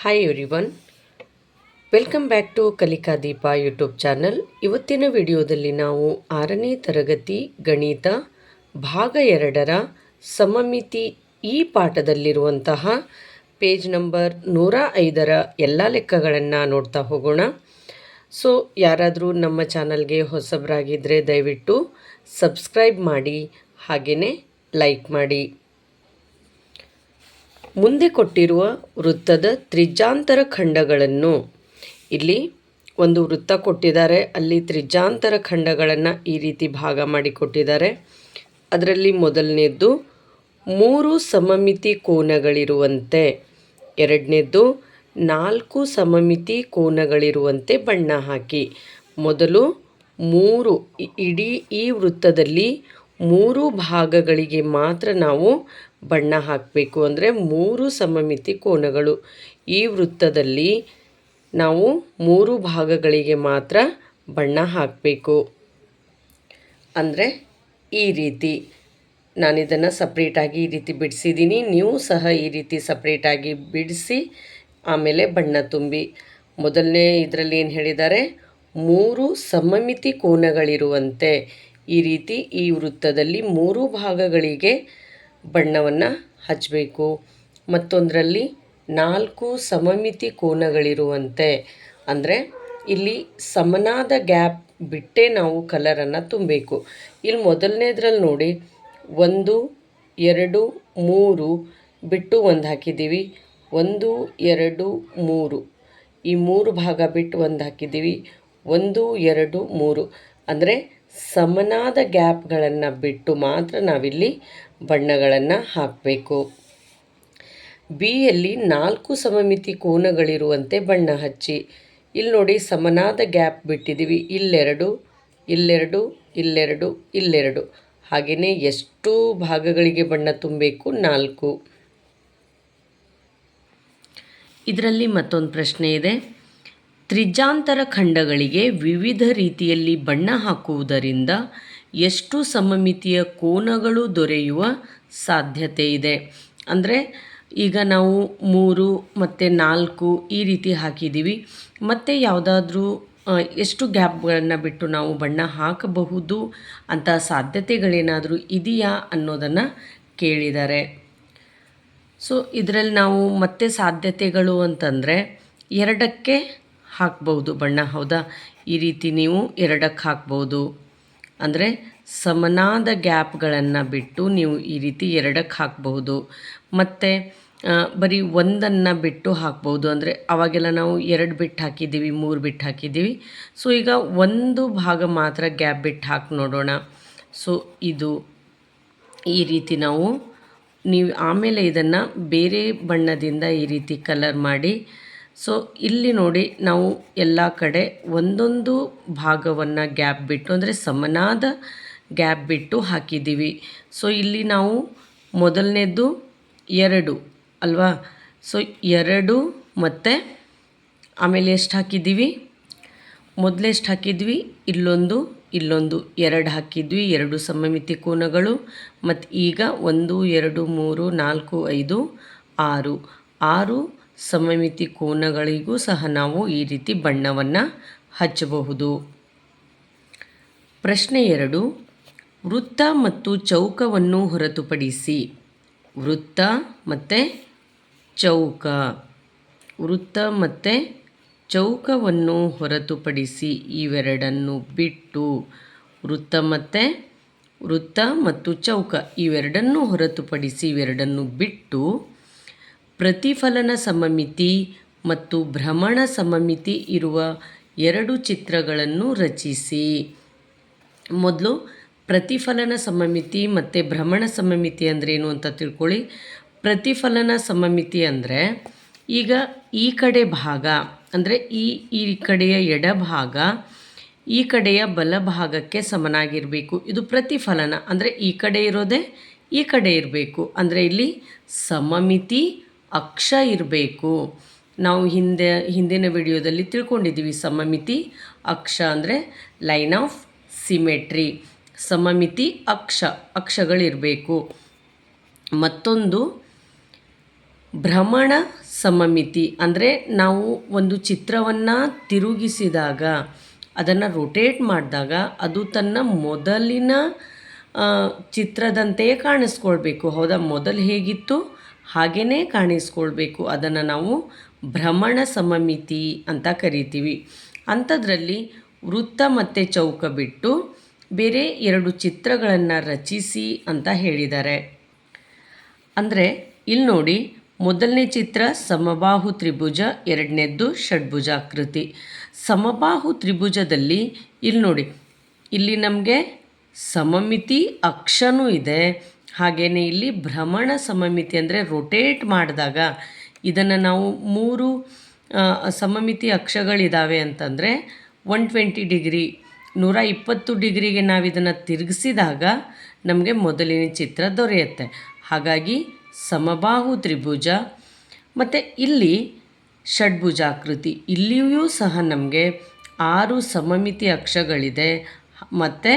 Hi everyone welcome back to Kalika Deepa YouTube channel ಇವತ್ತಿನ ವಿಡಿಯೋದಲ್ಲಿ ನಾವು ಆರನೇ ತರಗತಿ ಗಣಿತ ಭಾಗ ಎರಡರ ಸಮಮಿತಿ ಈ ಪಾಠದಲ್ಲಿರುವಂತಹ ಪೇಜ್ ನಂಬರ್ ನೂರ ಐದರ ಎಲ್ಲ ಲೆಕ್ಕಗಳನ್ನು ನೋಡ್ತಾ ಹೋಗೋಣ. ಸೊ ಯಾರಾದರೂ ನಮ್ಮ ಚಾನಲ್ಗೆ ಹೊಸಬರಾಗಿದ್ದರೆ ದಯವಿಟ್ಟು ಸಬ್ಸ್ಕ್ರೈಬ್ ಮಾಡಿ ಹಾಗೆಯೇ ಲೈಕ್ ಮಾಡಿ. ಮುಂದೆ ಕೊಟ್ಟಿರುವ ವೃತ್ತದ ತ್ರಿಜ್ಯಾಂತರ ಖಂಡಗಳನ್ನು. ಇಲ್ಲಿ ಒಂದು ವೃತ್ತ ಕೊಟ್ಟಿದ್ದಾರೆ. ಅಲ್ಲಿ ತ್ರಿಜ್ಯಾಂತರ ಖಂಡಗಳನ್ನು ಈ ರೀತಿ ಭಾಗ ಮಾಡಿ ಕೊಟ್ಟಿದ್ದಾರೆ. ಅದರಲ್ಲಿ ಮೊದಲನೇದ್ದು ಮೂರು ಸಮಮಿತಿ ಕೋನಗಳಿರುವಂತೆ, ಎರಡನೇದ್ದು ನಾಲ್ಕು ಸಮಮಿತಿ ಕೋನಗಳಿರುವಂತೆ ಬಣ್ಣ ಹಾಕಿ. ಮೊದಲು ಮೂರು, ಇಡೀ ಈ ವೃತ್ತದಲ್ಲಿ ಮೂರು ಭಾಗಗಳಿಗೆ ಮಾತ್ರ ನಾವು ಬಣ್ಣ ಹಾಕಬೇಕು ಅಂದರೆ ಮೂರು ಸಮಮಿತಿ ಕೋನಗಳು. ಈ ವೃತ್ತದಲ್ಲಿ ನಾವು ಮೂರು ಭಾಗಗಳಿಗೆ ಮಾತ್ರ ಬಣ್ಣ ಹಾಕಬೇಕು. ಅಂದರೆ ಈ ರೀತಿ. ನಾನು ಇದನ್ನು ಸಪ್ರೇಟಾಗಿ ಈ ರೀತಿ ಬಿಡಿಸಿದ್ದೀನಿ ನೀವು ಸಹ ಈ ರೀತಿ ಸಪ್ರೇಟಾಗಿ ಬಿಡಿಸಿ ಆಮೇಲೆ ಬಣ್ಣ ತುಂಬಿ. ಮೊದಲನೇ ಇದರಲ್ಲಿ ಏನು ಹೇಳಿದ್ದಾರೆ? ಮೂರು ಸಮಮಿತಿ ಕೋನಗಳಿರುವಂತೆ. ಈ ರೀತಿ ಈ ವೃತ್ತದಲ್ಲಿ ಮೂರು ಭಾಗಗಳಿಗೆ ಬಣ್ಣವನ್ನು ಹಚ್ಚಬೇಕು ಮತ್ತೊಂದರಲ್ಲಿ ನಾಲ್ಕು ಸಮಮಿತಿ ಕೋನಗಳಿರುವಂತೆ. ಅಂದರೆ ಇಲ್ಲಿ ಸಮನಾದ ಗ್ಯಾಪ್ ಬಿಟ್ಟೇ ನಾವು ಕಲರನ್ನು ತುಂಬಬೇಕು. ಇಲ್ಲಿ ಮೊದಲನೇದ್ರಲ್ಲಿ ನೋಡಿ, ಒಂದು, ಎರಡು, ಮೂರು ಬಿಟ್ಟು ಒಂದು ಹಾಕಿದ್ದೀವಿ. ಒಂದು, ಎರಡು, ಮೂರು. ಈ ಮೂರು ಭಾಗ ಬಿಟ್ಟು ಒಂದು ಹಾಕಿದ್ದೀವಿ. ಒಂದು, ಎರಡು, ಮೂರು. ಅಂದರೆ ಸಮನಾದ ಗ್ಯಾಪ್ಗಳನ್ನು ಬಿಟ್ಟು ಮಾತ್ರ ನಾವಿಲ್ಲಿ ಬಣ್ಣಗಳನ್ನು ಹಾಕಬೇಕು. ಬಿಯಲ್ಲಿ ನಾಲ್ಕು ಸಮಮಿತಿ ಕೋನಗಳಿರುವಂತೆ ಬಣ್ಣ ಹಚ್ಚಿ. ಇಲ್ಲಿ ನೋಡಿ ಸಮನಾದ ಗ್ಯಾಪ್ ಬಿಟ್ಟಿದ್ದೀವಿ ಇಲ್ಲೆರಡು ಇಲ್ಲೆರಡು ಇಲ್ಲೆರಡು ಇಲ್ಲೆರಡು. ಹಾಗೆಯೇ ಎಷ್ಟು ಭಾಗಗಳಿಗೆ ಬಣ್ಣ ತುಂಬಬೇಕು? ನಾಲ್ಕು. ಇದರಲ್ಲಿ ಮತ್ತೊಂದು ಪ್ರಶ್ನೆ ಇದೆ. ತ್ರಿಜಾಂತರ ಖಂಡಗಳಿಗೆ ವಿವಿಧ ರೀತಿಯಲ್ಲಿ ಬಣ್ಣ ಹಾಕುವುದರಿಂದ ಎಷ್ಟು ಸಮಮಿತಿಯ ಕೋನಗಳು ದೊರೆಯುವ ಸಾಧ್ಯತೆ ಇದೆ. ಅಂದರೆ ಈಗ ನಾವು ಮೂರು ಮತ್ತು ನಾಲ್ಕು ಈ ರೀತಿ ಹಾಕಿದ್ದೀವಿ. ಮತ್ತು ಯಾವುದಾದ್ರೂ ಎಷ್ಟು ಗ್ಯಾಪ್ಗಳನ್ನು ಬಿಟ್ಟು ನಾವು ಬಣ್ಣ ಹಾಕಬಹುದು ಅಂತ ಸಾಧ್ಯತೆಗಳೇನಾದರೂ ಇದೆಯಾ ಅನ್ನೋದನ್ನು ಕೇಳಿದ್ದಾರೆ ಸೊ, ಇದರಲ್ಲಿ ನಾವು ಮತ್ತೆ ಸಾಧ್ಯತೆಗಳು ಅಂತಂದರೆ ಎರಡಕ್ಕೆ ಹಾಕ್ಬೋದು ಬಣ್ಣ, ಹೌದಾ? ಈ ರೀತಿ ನೀವು ಎರಡಕ್ಕೆ ಹಾಕ್ಬೋದು. ಅಂದರೆ ಸಮನಾದ ಗ್ಯಾಪ್ಗಳನ್ನು ಬಿಟ್ಟು ನೀವು ಈ ರೀತಿ ಎರಡಕ್ಕೆ ಹಾಕಬಹುದು. ಮತ್ತು ಬರೀ ಒಂದನ್ನು ಬಿಟ್ಟು ಹಾಕ್ಬೋದು ಅಂದರೆ ಅವಾಗೆಲ್ಲ ನಾವು ಎರಡು ಬಿಟ್ಟು ಹಾಕಿದ್ದೀವಿ, ಮೂರು ಬಿಟ್ಟು ಹಾಕಿದ್ದೀವಿ. ಸೊ, ಈಗ ಒಂದು ಭಾಗ ಮಾತ್ರ ಗ್ಯಾಪ್ ಬಿಟ್ಟು ಹಾಕಿ ನೋಡೋಣ. ಸೊ, ಇದು ಈ ರೀತಿ ನಾವು, ನೀವು ಆಮೇಲೆ ಇದನ್ನು ಬೇರೆ ಬಣ್ಣದಿಂದ ಈ ರೀತಿ ಕಲರ್ ಮಾಡಿ ಸೊ ಇಲ್ಲಿ ನೋಡಿ ನಾವು ಎಲ್ಲ ಕಡೆ ಒಂದೊಂದು ಭಾಗವನ್ನು ಗ್ಯಾಪ್ ಬಿಟ್ಟು, ಅಂದರೆ ಸಮನಾದ ಗ್ಯಾಪ್ ಬಿಟ್ಟು ಹಾಕಿದ್ದೀವಿ. ಸೊ ಇಲ್ಲಿ ನಾವು ಮೊದಲನೇದು ಎರಡು ಅಲ್ವಾ? ಸೊ ಎರಡು ಮತ್ತು ಆಮೇಲೆ ಎಷ್ಟು ಹಾಕಿದ್ದೀವಿ? ಮೊದಲೆಷ್ಟು ಹಾಕಿದ್ವಿ? ಇಲ್ಲೊಂದು ಇಲ್ಲೊಂದು. ಎರಡು ಹಾಕಿದ್ವಿ, ಎರಡು ಸಮಮಿತಿ ಕೋನಗಳು. ಮತ್ತು ಈಗ ಒಂದು, ಎರಡು, ಮೂರು, ನಾಲ್ಕು, ಐದು, ಆರು. ಆರು ಸಮಮಿತಿ ಕೋನಗಳಿಗೂ ಸಹ ನಾವು ಈ ರೀತಿ ಬಣ್ಣವನ್ನು ಹಚ್ಚಬಹುದು. ಪ್ರಶ್ನೆ ಎರಡು, ವೃತ್ತ ಮತ್ತು ಚೌಕವನ್ನು ಹೊರತುಪಡಿಸಿ, ವೃತ್ತ ಮತ್ತು ಚೌಕ. ವೃತ್ತ ಮತ್ತು ಚೌಕವನ್ನು ಹೊರತುಪಡಿಸಿ ಇವೆರಡನ್ನು ಬಿಟ್ಟು, ವೃತ್ತ ಮತ್ತು ವೃತ್ತ ಮತ್ತು ಚೌಕ ಇವೆರಡನ್ನು ಹೊರತುಪಡಿಸಿ ಇವೆರಡನ್ನು ಬಿಟ್ಟು ಪ್ರತಿಫಲನ ಸಮಮಿತಿ ಮತ್ತು ಭ್ರಮಣ ಸಮಮಿತಿ ಇರುವ ಎರಡು ಚಿತ್ರಗಳನ್ನು ರಚಿಸಿ. ಮೊದಲು ಪ್ರತಿಫಲನ ಸಮಮಿತಿ ಮತ್ತು ಭ್ರಮಣ ಸಮಮಿತಿ ಏನು ಅಂತ ತಿಳ್ಕೊಳ್ಳಿ. ಪ್ರತಿಫಲನ ಸಮಮಿತಿ ಅಂದರೆ ಈಗ ಈ ಕಡೆ ಭಾಗ ಅಂದರೆ ಈ ಈ ಕಡೆಯ ಎಡಭಾಗ ಈ ಕಡೆಯ ಬಲಭಾಗಕ್ಕೆ ಸಮನಾಗಿರಬೇಕು. ಇದು ಪ್ರತಿಫಲನ ಅಂದರೆ ಈ ಕಡೆ ಇರೋದೇ ಈ ಕಡೆ ಇರಬೇಕು. ಅಂದರೆ ಇಲ್ಲಿ ಸಮಮಿತಿ ಅಕ್ಷ ಇರಬೇಕು. ನಾವು ಹಿಂದೆ, ಹಿಂದಿನ ವಿಡಿಯೋದಲ್ಲಿ ತಿಳ್ಕೊಂಡಿದ್ದೀವಿ ಸಮಮಿತಿ, ಅಕ್ಷ ಅಂದರೆ ಲೈನ್ ಆಫ್ ಸಿಮೆಟ್ರಿ. ಸಮಮಿತಿ, ಅಕ್ಷ, ಅಕ್ಷಗಳಿರಬೇಕು. ಮತ್ತೊಂದು ಭ್ರಮಣ ಸಮಮಿತಿ ಅಂದರೆ ನಾವು ಒಂದು ಚಿತ್ರವನ್ನು ತಿರುಗಿಸಿದಾಗ, ಅದನ್ನು ರೊಟೇಟ್ ಮಾಡಿದಾಗ ಅದು ತನ್ನ ಮೊದಲಿನ ಚಿತ್ರದಂತೆಯೇ ಕಾಣಿಸ್ಕೊಳ್ಬೇಕು. ಹೌದಾ? ಮೊದಲು ಹೇಗಿತ್ತು? ಹಾಗೆಯೇ ಕಾಣಿಸ್ಕೊಳ್ಬೇಕು. ಅದನ್ನು ನಾವು ಭ್ರಮಣ ಸಮಮಿತಿ ಅಂತ ಕರಿತೀವಿ. ಅಂಥದ್ರಲ್ಲಿ ವೃತ್ತ ಮತ್ತು ಚೌಕ ಬಿಟ್ಟು ಬೇರೆ ಎರಡು ಚಿತ್ರಗಳನ್ನು ರಚಿಸಿ ಅಂತ ಹೇಳಿದ್ದಾರೆ. ಅಂದರೆ ಇಲ್ಲಿ ನೋಡಿ, ಮೊದಲನೇ ಚಿತ್ರ ಸಮಬಾಹು ತ್ರಿಭುಜ, ಎರಡನೇದ್ದು ಷಡ್ಭುಜಾಕೃತಿ. ಸಮಬಾಹು ತ್ರಿಭುಜದಲ್ಲಿ ಇಲ್ಲಿ ನೋಡಿ, ಇಲ್ಲಿ ನಮಗೆ ಸಮಮಿತಿ ಅಕ್ಷನೂ ಇದೆ. ಹಾಗೆಯೇ ಇಲ್ಲಿ ಭ್ರಮಣ ಸಮಮಿತಿ ಅಂದರೆ ರೊಟೇಟ್ ಮಾಡಿದಾಗ ಇದನ್ನು ನಾವು ಮೂರು ಸಮಮಿತಿ ಅಕ್ಷಗಳಿದ್ದಾವೆ ಅಂತಂದರೆ ಒನ್ ಟ್ವೆಂಟಿ ಡಿಗ್ರಿ ನೂರ ಇಪ್ಪತ್ತು ಡಿಗ್ರಿಗೆ ನಾವು ಇದನ್ನು ತಿರುಗಿಸಿದಾಗ ನಮಗೆ ಮೊದಲಿನ ಚಿತ್ರ ದೊರೆಯುತ್ತೆ. ಹಾಗಾಗಿ ಸಮಬಾಹು ತ್ರಿಭುಜ, ಮತ್ತು ಇಲ್ಲಿ ಷಡ್ಭುಜಾಕೃತಿ, ಇಲ್ಲಿಯೂ ಸಹ ನಮಗೆ ಆರು ಸಮಮಿತಿ ಅಕ್ಷಗಳಿದೆ. ಮತ್ತು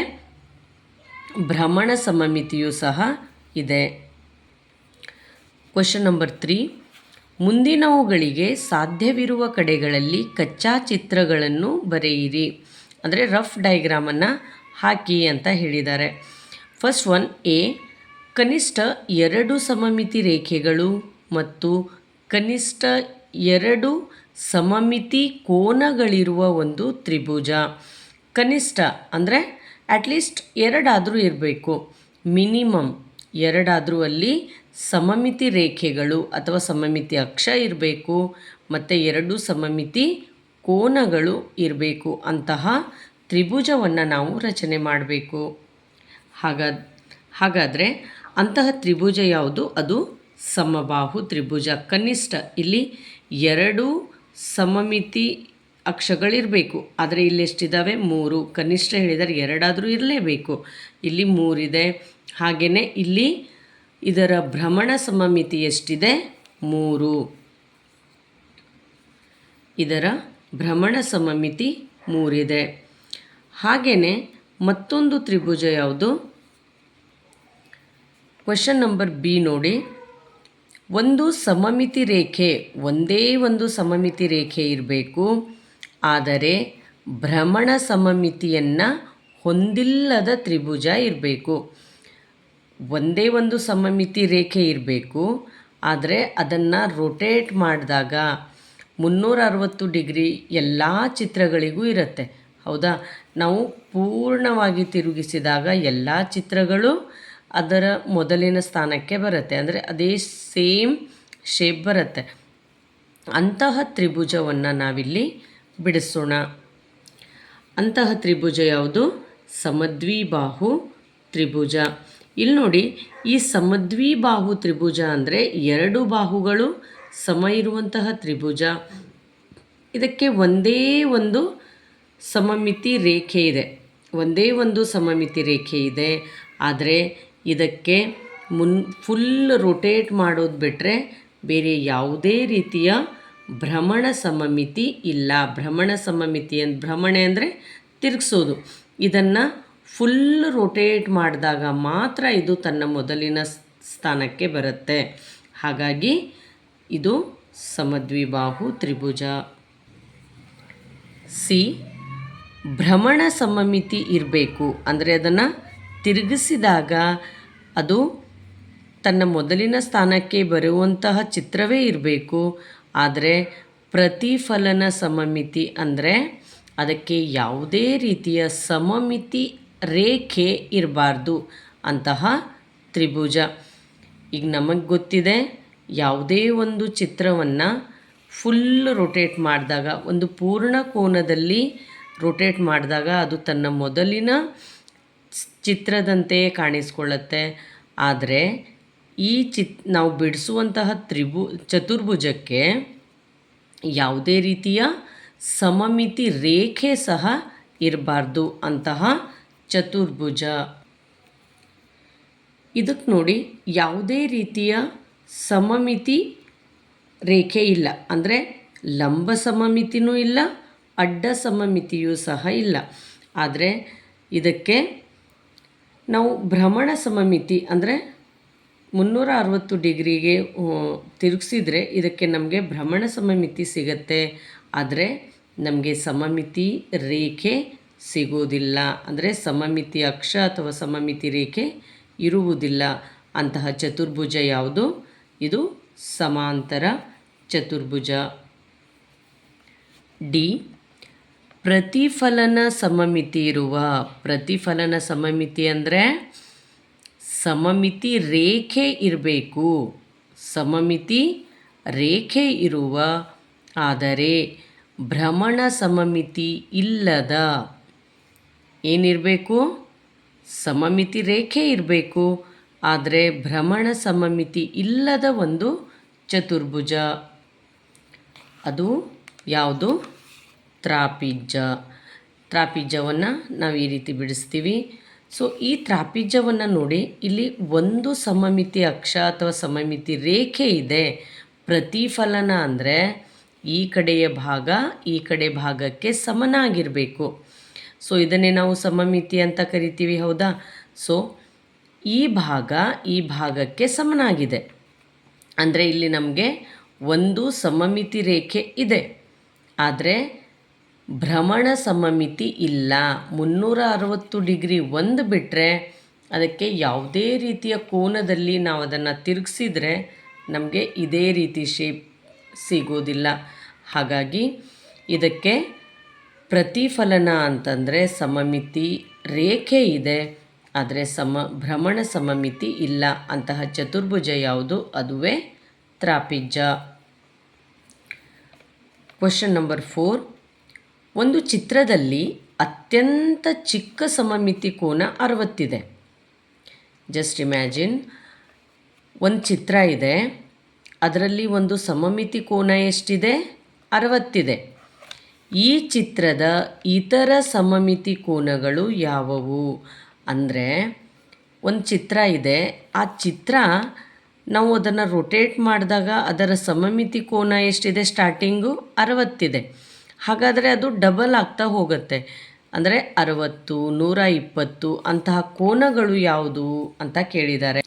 ಭ್ರಮಣ ಸಮಮಿತಿಯು ಸಹ ಇದೆ. ಕ್ವಶನ್ ನಂಬರ್ ತ್ರೀ ಮುಂದಿನವುಗಳಿಗೆ ಸಾಧ್ಯವಿರುವ ಕಡೆಗಳಲ್ಲಿ ಕಚ್ಚಾ ಚಿತ್ರಗಳನ್ನು ಬರೆಯಿರಿ. ಅಂದರೆ ರಫ್ ಡಯಾಗ್ರಾಮನ್ನು ಹಾಕಿ ಅಂತ ಹೇಳಿದ್ದಾರೆ. ಫಸ್ಟ್ ಒನ್ ಎ ಕನಿಷ್ಠ ಎರಡು ಸಮಮಿತಿ ರೇಖೆಗಳು ಮತ್ತು ಕನಿಷ್ಠ ಎರಡು ಸಮಮಿತಿ ಕೋನಗಳಿರುವ ಒಂದು ತ್ರಿಭುಜ. ಕನಿಷ್ಠ ಅಂದರೆ ಅಟ್ಲೀಸ್ಟ್ ಎರಡಾದರೂ ಇರಬೇಕು. ಮಿನಿಮಮ್ ಎರಡಾದರೂ ಅಲ್ಲಿ ಸಮಮಿತಿ ರೇಖೆಗಳು ಅಥವಾ ಸಮಮಿತಿ ಅಕ್ಷ ಇರಬೇಕು. ಮತ್ತು ಎರಡು ಸಮಮಿತಿ ಕೋನಗಳು ಇರಬೇಕು ಅಂತಹ ತ್ರಿಭುಜವನ್ನು ನಾವು ರಚನೆ ಮಾಡಬೇಕು. ಹಾಗಾ, ಹಾಗಾದರೆ ಅಂತಹ ತ್ರಿಭುಜ ಯಾವುದು? ಅದು ಸಮಬಾಹು ತ್ರಿಭುಜ. ಕನಿಷ್ಠ ಇಲ್ಲಿ ಎರಡು ಸಮಮಿತಿ ಅಕ್ಷಗಳಿರಬೇಕು. ಆದರೆ ಇಲ್ಲಿ ಎಷ್ಟಿದ್ದಾವೆ ಮೂರು. ಕನಿಷ್ಠ ಹೇಳಿದರೆ ಎರಡಾದರೂ ಇರಲೇಬೇಕು. ಇಲ್ಲಿ ಮೂರಿದೆ. ಹಾಗೆಯೇ ಇಲ್ಲಿ ಇದರ ಭ್ರಮಣ ಸಮಮಿತಿ ಎಷ್ಟಿದೆ? ಮೂರು. ಇದರ ಭ್ರಮಣ ಸಮಮಿತಿ ಮೂರಿದೆ. ಹಾಗೆಯೇ ಮತ್ತೊಂದು ತ್ರಿಭುಜ ಯಾವುದು? ಕ್ವಶನ್ ನಂಬರ್ ಬಿ ನೋಡಿ. ಒಂದು ಸಮಮಿತಿ ರೇಖೆ, ಒಂದೇ ಒಂದು ಸಮಮಿತಿ ರೇಖೆ ಇರಬೇಕು. ಆದರೆ ಭ್ರಮಣ ಸಮಮಿತಿಯನ್ನು ಹೊಂದಿಲ್ಲದ ತ್ರಿಭುಜ ಇರಬೇಕು. ಒಂದೇ ಒಂದು ಸಮಮಿತಿ ರೇಖೆ ಇರಬೇಕು. ಆದರೆ ಅದನ್ನು ರೊಟೇಟ್ ಮಾಡಿದಾಗ ಮುನ್ನೂರ ಅರವತ್ತು ಡಿಗ್ರಿ ಎಲ್ಲ ಚಿತ್ರಗಳಿಗೂ ಇರುತ್ತೆ. ಹೌದಾ? ನಾವು ಪೂರ್ಣವಾಗಿ ತಿರುಗಿಸಿದಾಗ ಎಲ್ಲ ಚಿತ್ರಗಳು ಅದರ ಮೊದಲಿನ ಸ್ಥಾನಕ್ಕೆ ಬರುತ್ತೆ. ಅಂದರೆ ಅದೇ ಸೇಮ್ ಶೇಪ್ ಬರುತ್ತೆ. ಅಂತಹ ತ್ರಿಭುಜವನ್ನು ನಾವಿಲ್ಲಿ ಬಿಡಿಸೋಣ. ಅಂತಹ ತ್ರಿಭುಜ ಯಾವುದು? ಸಮದ್ವಿಬಾಹು ತ್ರಿಭುಜ. ಇಲ್ಲಿ ನೋಡಿ, ಈ ಸಮದ್ವಿಬಾಹು ತ್ರಿಭುಜ ಅಂದರೆ ಎರಡು ಬಾಹುಗಳು ಸಮ ಇರುವಂತಹ ತ್ರಿಭುಜ. ಇದಕ್ಕೆ ಒಂದೇ ಒಂದು ಸಮಮಿತಿ ರೇಖೆ ಇದೆ. ಒಂದೇ ಒಂದು ಸಮಮಿತಿ ರೇಖೆ ಇದೆ. ಆದರೆ ಇದಕ್ಕೆ ಮುನ್, ಫುಲ್ ರೊಟೇಟ್ ಮಾಡೋದು ಬಿಟ್ಟರೆ ಬೇರೆ ಯಾವುದೇ ರೀತಿಯ ಭ್ರಮಣ ಸಮಮಿತಿ ಇಲ್ಲ. ಭ್ರಮಣ ಸಮಮಿತಿ ಅಂತ ಭ್ರಮಣೆ ಅಂದರೆ ತಿರುಗಿಸೋದು. ಇದನ್ನು ಫುಲ್ ರೊಟೇಟ್ ಮಾಡಿದಾಗ ಮಾತ್ರ ಇದು ತನ್ನ ಮೊದಲಿನ ಸ್ಥಾನಕ್ಕೆ ಬರುತ್ತೆ. ಹಾಗಾಗಿ ಇದು ಸಮದ್ವಿಬಾಹು ತ್ರಿಭುಜ. ಸಿ, ಭ್ರಮಣ ಸಮಮಿತಿ ಇರಬೇಕು. ಅಂದರೆ ಅದನ್ನು ತಿರುಗಿಸಿದಾಗ ಅದು ತನ್ನ ಮೊದಲಿನ ಸ್ಥಾನಕ್ಕೆ ಬರುವಂತಹ ಚಿತ್ರವೇ ಇರಬೇಕು. ಆದರೆ ಪ್ರತಿಫಲನ ಸಮಮಿತಿ ಅಂದರೆ ಅದಕ್ಕೆ ಯಾವುದೇ ರೀತಿಯ ಸಮಮಿತಿ ರೇಖೆ ಇರಬಾರ್ದು ಅಂತಹ ತ್ರಿಭುಜ. ಈಗ ನಮಗೆ ಗೊತ್ತಿದೆ ಯಾವುದೇ ಒಂದು ಚಿತ್ರವನ್ನು ಫುಲ್ ರೊಟೇಟ್ ಮಾಡಿದಾಗ, ಒಂದು ಪೂರ್ಣ ಕೋನದಲ್ಲಿ ರೊಟೇಟ್ ಮಾಡಿದಾಗ ಅದು ತನ್ನ ಮೊದಲಿನ ಚಿತ್ರದಂತೆಯೇ ಕಾಣಿಸ್ಕೊಳ್ಳುತ್ತೆ. ಆದರೆ ಈ ಚಿತ್, ನಾವು ಬಿಡಿಸುವಂತಹ ತ್ರಿಭು, ಚತುರ್ಭುಜಕ್ಕೆ ಯಾವುದೇ ರೀತಿಯ ಸಮಮಿತಿ ರೇಖೆ ಸಹ ಇರಬಾರ್ದು ಅಂತಹ ಚತುರ್ಭುಜ. ಇದಕ್ಕೆ ನೋಡಿ ಯಾವುದೇ ರೀತಿಯ ಸಮಮಿತಿ ರೇಖೆ ಇಲ್ಲ. ಅಂದರೆ ಲಂಬ ಸಮಮಿತಿನೂ ಇಲ್ಲ, ಅಡ್ಡ ಸಮಮಿತಿಯೂ ಸಹ ಇಲ್ಲ. ಆದರೆ ಇದಕ್ಕೆ ನಾವು ಭ್ರಮಣ ಸಮಮಿತಿ ಅಂದರೆ ಮುನ್ನೂರ ಅರವತ್ತು ಡಿಗ್ರಿಗೆ ತಿರುಗಿಸಿದರೆ ಇದಕ್ಕೆ ನಮಗೆ ಭ್ರಮಣ ಸಮಮಿತಿ ಸಿಗತ್ತೆ. ಆದರೆ ನಮಗೆ ಸಮಮಿತಿ ರೇಖೆ ಸಿಗೋದಿಲ್ಲ ಅಂದರೆ ಸಮಮಿತಿ ಅಕ್ಷ ಅಥವಾ ಸಮಮಿತಿ ರೇಖೆ ಇರುವುದಿಲ್ಲ. ಅಂತಹ ಚತುರ್ಭುಜ ಯಾವುದು? ಇದು ಸಮಾಂತರ ಚತುರ್ಭುಜ. ಡಿ. ಪ್ರತಿಫಲನ ಸಮಮಿತಿ ಇರುವ. ಪ್ರತಿಫಲನ ಸಮಮಿತಿ ಅಂದರೆ ಸಮಮಿತಿ ರೇಖೆ ಇರಬೇಕು. ಸಮಮಿತಿ ರೇಖೆ ಇರುವ. ಆದರೆ ಭ್ರಮಣ ಸಮಮಿತಿ ಇಲ್ಲದ. ಏನಿರಬೇಕು? ಸಮಮಿತಿ ರೇಖೆ ಇರಬೇಕು. ಆದರೆ ಭ್ರಮಣ ಸಮಮಿತಿ ಇಲ್ಲದ ಒಂದು ಚತುರ್ಭುಜ. ಅದು ಯಾವುದು? ತ್ರಾಪಿಜ್ಜ ತ್ರಾಪಿಜ್ಜವನ್ನು ನಾವು ಈ ರೀತಿ ಬಿಡಿಸ್ತೀವಿ. ಸೊ ಈ ತ್ರಾಪಿಜ್ಯವನ್ನು ನೋಡಿ ಇಲ್ಲಿ ಒಂದು ಸಮಮಿತಿ ಅಕ್ಷ ಅಥವಾ ಸಮಮಿತಿ ರೇಖೆ ಇದೆ. ಪ್ರತಿಫಲನ ಅಂದರೆ ಈ ಕಡೆಯ ಭಾಗ, ಈ ಕಡೆ ಭಾಗಕ್ಕೆ ಸಮನಾಗಿರಬೇಕು. ಸೊ ಇದನ್ನೇ ನಾವು ಸಮಮಿತಿ ಅಂತ ಕರಿತೀವಿ, ಹೌದಾ? ಸೊ ಈ ಭಾಗ, ಈ ಭಾಗಕ್ಕೆ ಸಮನಾಗಿದೆ. ಅಂದರೆ ಇಲ್ಲಿ ನಮಗೆ ಒಂದು ಸಮಮಿತಿ ರೇಖೆ ಇದೆ. ಆದರೆ ಭ್ರಮಣ ಸಮಮಿತಿ ಇಲ್ಲ. ಮುನ್ನೂರ ಅರವತ್ತು ಡಿಗ್ರಿ ಒಂದು ಬಿಟ್ಟರೆ ಅದಕ್ಕೆ ಯಾವುದೇ ರೀತಿಯ ಕೋನದಲ್ಲಿ ನಾವು ಅದನ್ನು ತಿರುಗಿಸಿದರೆ ನಮಗೆ ಇದೇ ರೀತಿ ಶೇಪ್ ಸಿಗೋದಿಲ್ಲ. ಹಾಗಾಗಿ ಇದಕ್ಕೆ ಪ್ರತಿಫಲನ ಅಂತಂದರೆ ಸಮಮಿತಿ ರೇಖೆ ಇದೆ. ಆದರೆ ಸಮ, ಭ್ರಮಣ ಸಮಮಿತಿ ಇಲ್ಲ. ಅಂತಹ ಚತುರ್ಭುಜ ಯಾವುದು? ಅದುವೇ ತ್ರಾಪಿಜ್ಜ ಕ್ವಶನ್ ನಂಬರ್ ಫೋರ್ ಒಂದು ಚಿತ್ರದಲ್ಲಿ ಅತ್ಯಂತ ಚಿಕ್ಕ ಸಮಮಿತಿ ಕೋನ ಅರವತ್ತಿದೆ. ಜಸ್ಟ್ ಇಮ್ಯಾಜಿನ್ ಒಂದು ಚಿತ್ರ ಇದೆ, ಅದರಲ್ಲಿ ಒಂದು ಸಮಮಿತಿ ಕೋನ ಎಷ್ಟಿದೆ? ಅರವತ್ತಿದೆ. ಈ ಚಿತ್ರದ ಇತರ ಸಮಮಿತಿ ಕೋನಗಳು ಯಾವುವು? ಅಂದರೆ ಒಂದು ಚಿತ್ರ ಇದೆ, ಆ ಚಿತ್ರ ನಾವು ಅದನ್ನು ರೊಟೇಟ್ ಮಾಡಿದಾಗ ಅದರ ಸಮಮಿತಿ ಕೋನ ಎಷ್ಟಿದೆ? ಸ್ಟಾರ್ಟಿಂಗು ಅರವತ್ತಿದೆ. ಹಾಗಾದರೆ ಅದು ಡಬಲ್ ಆಗ್ತಾ ಹೋಗುತ್ತೆ. ಅಂದರೆ ಅರವತ್ತು, ನೂರ ಇಪ್ಪತ್ತು ಅಂತಹ ಕೋನಗಳು ಯಾವುದು ಅಂತ ಕೇಳಿದ್ದಾರೆ.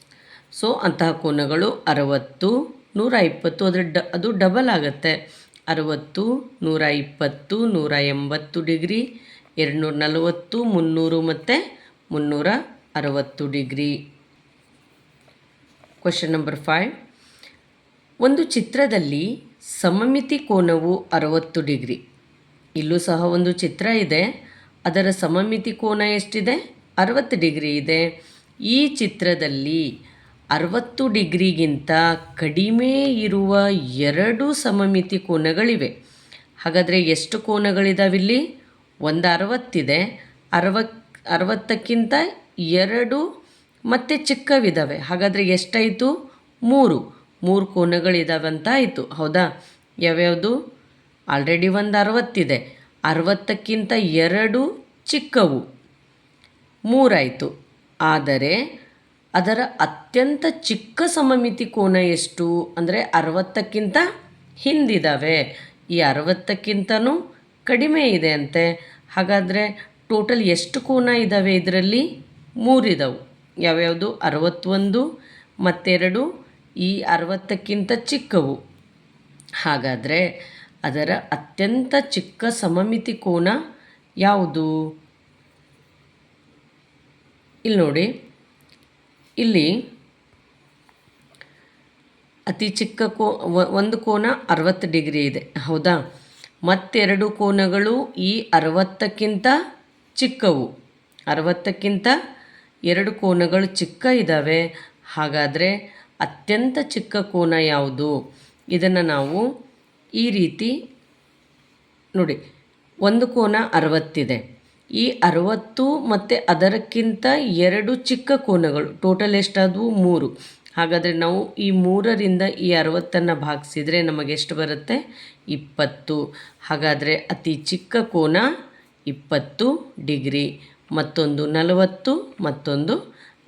ಸೊ ಅಂತಹ ಕೋನಗಳು ಅರವತ್ತು, ನೂರ ಇಪ್ಪತ್ತು ಅದರ ಡ, ಅದು ಡಬಲ್ ಆಗುತ್ತೆ. ಅರವತ್ತು, ನೂರ ಇಪ್ಪತ್ತು, ನೂರ ಎಂಬತ್ತು ಡಿಗ್ರಿ, ಎರಡುನೂರ ನಲವತ್ತು, ಮುನ್ನೂರು ಮತ್ತು ಮುನ್ನೂರ ಅರವತ್ತು ಡಿಗ್ರಿ. ಕ್ವಶನ್ ನಂಬರ್ ಫೈವ್ ಒಂದು ಚಿತ್ರದಲ್ಲಿ ಸಮಮಿತಿ ಕೋನವು ಅರವತ್ತು ಡಿಗ್ರಿ. ಇಲ್ಲೂ ಸಹ ಒಂದು ಚಿತ್ರ ಇದೆ. ಅದರ ಸಮಮಿತಿ ಕೋನ ಎಷ್ಟಿದೆ? ಅರವತ್ತು ಡಿಗ್ರಿ ಇದೆ. ಈ ಚಿತ್ರದಲ್ಲಿ ಅರವತ್ತು ಡಿಗ್ರಿಗಿಂತ ಕಡಿಮೆ ಇರುವ ಎರಡು ಸಮಮಿತಿ ಕೋನಗಳಿವೆ. ಹಾಗಾದರೆ ಎಷ್ಟು ಕೋನಗಳಿದಾವಿಲ್ಲಿ? ಒಂದು ಅರವತ್ತಿದೆ. ಅರವತ್ತು ಅರವತ್ತಕ್ಕಿಂತ ಎರಡು ಮತ್ತು ಚಿಕ್ಕವಿದ್ದಾವೆ ಹಾಗಾದರೆ ಎಷ್ಟಾಯಿತು? ಮೂರು. ಮೂರು ಕೋನಗಳಿದ್ದಾವೆ ಅಂತ ಆಯಿತು ಹೌದಾ? ಯಾವ್ಯಾವುದು? ಆಲ್ರೆಡಿ ಒಂದು ಅರವತ್ತಿದೆ. ಅರವತ್ತಕ್ಕಿಂತ ಎರಡು ಚಿಕ್ಕವು. ಮೂರಾಯಿತು. ಆದರೆ ಅದರ ಅತ್ಯಂತ ಚಿಕ್ಕ ಸಮಮಿತಿ ಕೋನ ಎಷ್ಟು? ಅಂದರೆ ಅರವತ್ತಕ್ಕಿಂತ ಹಿಂದಿದ್ದಾವೆ ಈ ಅರವತ್ತಕ್ಕಿಂತನೂ ಕಡಿಮೆ ಇದೆ ಅಂತೆ. ಹಾಗಾದರೆ ಟೋಟಲ್ ಎಷ್ಟು ಕೋನ ಇದ್ದಾವೆ ಇದರಲ್ಲಿ? ಮೂರಿದವು. ಯಾವ್ಯಾವುದು? ಅರವತ್ತೊಂದು, ಮತ್ತೆರಡು, ಈ ಅರವತ್ತಕ್ಕಿಂತ ಚಿಕ್ಕವು. ಹಾಗಾದರೆ ಅದರ ಅತ್ಯಂತ ಚಿಕ್ಕ ಸಮಮಿತಿ ಕೋನ ಯಾವುದು? ಇಲ್ಲಿ ನೋಡಿ. ಇಲ್ಲಿ ಅತಿ ಚಿಕ್ಕ ಕೋ ಒಂದು ಕೋನ ಅರವತ್ತು ಡಿಗ್ರಿ ಇದೆ. ಹೌದಾ? ಮತ್ತೆರಡು ಕೋನಗಳು ಈ ಅರವತ್ತಕ್ಕಿಂತ ಚಿಕ್ಕವು. ಅರವತ್ತಕ್ಕಿಂತ ಎರಡು ಕೋನಗಳು ಚಿಕ್ಕ ಇದ್ದಾವೆ ಹಾಗಾದರೆ ಅತ್ಯಂತ ಚಿಕ್ಕ ಕೋನ ಯಾವುದು? ಇದನ್ನು ನಾವು ಈ ರೀತಿ ನೋಡಿ, ಒಂದು ಕೋನ ಅರವತ್ತಿದೆ. ಈ ಅರವತ್ತು ಮತ್ತು ಅದರಕ್ಕಿಂತ ಎರಡು ಚಿಕ್ಕ ಕೋನಗಳು, ಟೋಟಲ್ ಎಷ್ಟಾದವು? ಮೂರು. ಹಾಗಾದರೆ ನಾವು ಈ ಮೂರರಿಂದ ಈ ಅರವತ್ತನ್ನು ಭಾಗಿಸಿದರೆ ನಮಗೆ ಎಷ್ಟು ಬರುತ್ತೆ? ಇಪ್ಪತ್ತು. ಹಾಗಾದರೆ ಅತಿ ಚಿಕ್ಕ ಕೋನ ಇಪ್ಪತ್ತು ಡಿಗ್ರಿ, ಮತ್ತೊಂದು ನಲವತ್ತು, ಮತ್ತೊಂದು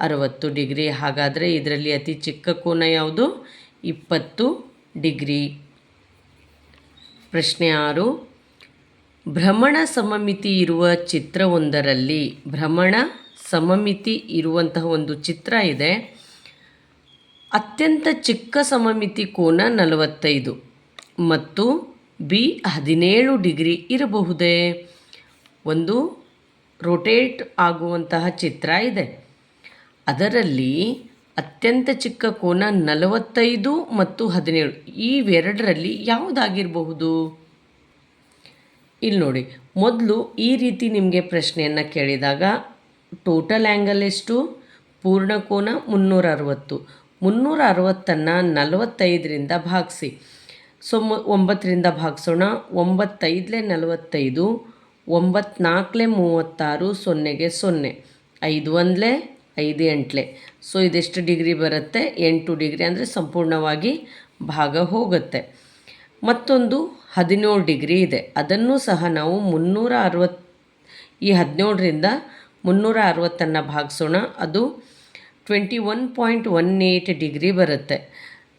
ಅರವತ್ತು ಡಿಗ್ರಿ. ಹಾಗಾದರೆ ಇದರಲ್ಲಿ ಅತಿ ಚಿಕ್ಕ ಕೋನ ಯಾವುದು? ಇಪ್ಪತ್ತು ಡಿಗ್ರಿ. ಪ್ರಶ್ನೆ ಆರು. ಭ್ರಮಣ ಸಮಮಿತಿ ಇರುವ ಚಿತ್ರವೊಂದರಲ್ಲಿ ಭ್ರಮಣ ಸಮಮಿತಿ ಇರುವಂತಹ ಒಂದು ಚಿತ್ರ ಇದೆ. ಅತ್ಯಂತ ಚಿಕ್ಕ ಸಮಮಿತಿ ಕೋನ ನಲವತ್ತೈದು ಮತ್ತು ಬಿ ಹದಿನೇಳು ಡಿಗ್ರಿ ಇರಬಹುದೇ? ಒಂದು ರೊಟೇಟ್ ಆಗುವಂತಹ ಚಿತ್ರ ಇದೆ. ಅದರಲ್ಲಿ ಅತ್ಯಂತ ಚಿಕ್ಕ ಕೋನ ನಲವತ್ತೈದು ಮತ್ತು ಹದಿನೇಳು. ಇವೆರಡರಲ್ಲಿ ಯಾವುದಾಗಿರಬಹುದು? ಇಲ್ಲಿ ನೋಡಿ. ಮೊದಲು ಈ ರೀತಿ ನಿಮಗೆ ಪ್ರಶ್ನೆಯನ್ನು ಕೇಳಿದಾಗ ಟೋಟಲ್ ಆ್ಯಂಗಲ್ ಎಷ್ಟು? ಪೂರ್ಣ ಕೋನ ಮುನ್ನೂರ ಅರವತ್ತು ಮುನ್ನೂರ ಅರವತ್ತನ್ನು ನಲವತ್ತೈದರಿಂದ ಭಾಗಿಸಿ. ಸೊ ಒಂಬತ್ತರಿಂದ ಭಾಗಿಸೋಣ. ಒಂಬತ್ತೈದಲೆ ನಲವತ್ತೈದು ಒಂಬತ್ನಾಲ್ಕಲೇ ಮೂವತ್ತಾರು, ಸೊನ್ನೆಗೆ ಸೊನ್ನೆ. ಐದು ಒಂದಲೇ ಐದು ಎಂಟ್ಲೆ ಸೊ ಇದೆಷ್ಟು ಡಿಗ್ರಿ ಬರುತ್ತೆ? ಎಂಟು ಡಿಗ್ರಿ ಅಂದರೆ ಸಂಪೂರ್ಣವಾಗಿ ಭಾಗ ಹೋಗುತ್ತೆ. ಮತ್ತೊಂದು ಹದಿನೇಳು ಡಿಗ್ರಿ ಇದೆ. ಅದನ್ನು ಸಹ ನಾವು ಮುನ್ನೂರ ಅರವತ್ತು ಈ ಹದಿನೇಳರಿಂದ ಮುನ್ನೂರ ಅರವತ್ತನ್ನು ಭಾಗಿಸೋಣ. ಅದು twenty one point one eight degree ಬರುತ್ತೆ.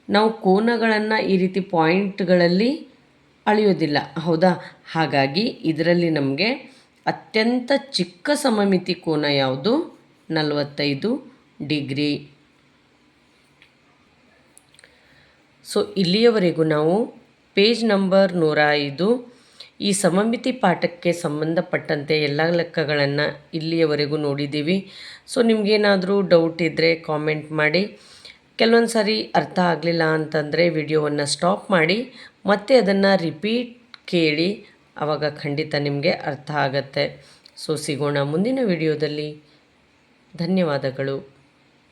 ನಾವು ಕೋನಗಳನ್ನು ಈ ರೀತಿ ಪಾಯಿಂಟ್ಗಳಲ್ಲಿ ಅಳೆಯೋದಿಲ್ಲ. ಹೌದಾ? ಹಾಗಾಗಿ ಇದರಲ್ಲಿ ನಮಗೆ ಅತ್ಯಂತ ಚಿಕ್ಕ ಸಮಮಿತಿ ಕೋನ ಯಾವುದು? ನಲವತ್ತೈದು ಡಿಗ್ರಿ. ಸೊ ಇಲ್ಲಿಯವರೆಗೂ ನಾವು ಪೇಜ್ ನಂಬರ್ ನೂರ ಐದು ಈ ಸಮಮಿತಿ ಪಾಠಕ್ಕೆ ಸಂಬಂಧಪಟ್ಟಂತೆ ಎಲ್ಲ ಲೆಕ್ಕಗಳನ್ನು ಇಲ್ಲಿಯವರೆಗೂ ನೋಡಿದ್ದೀವಿ. ಸೊ ನಿಮಗೇನಾದರೂ ಡೌಟ್ ಇದ್ದರೆ ಕಾಮೆಂಟ್ ಮಾಡಿ. ಕೆಲವೊಂದು ಸಾರಿ ಅರ್ಥ ಆಗಲಿಲ್ಲ ಅಂತಂದರೆ ವಿಡಿಯೋವನ್ನು ಸ್ಟಾಪ್ ಮಾಡಿ. ಮತ್ತೆ ಅದನ್ನು ರಿಪೀಟ್ ಕೇಳಿ ಆವಾಗ ಖಂಡಿತ ನಿಮಗೆ ಅರ್ಥ ಆಗತ್ತೆ. ಸೊ ಸಿಗೋಣ ಮುಂದಿನ ವಿಡಿಯೋದಲ್ಲಿ. ಧನ್ಯವಾದಗಳು.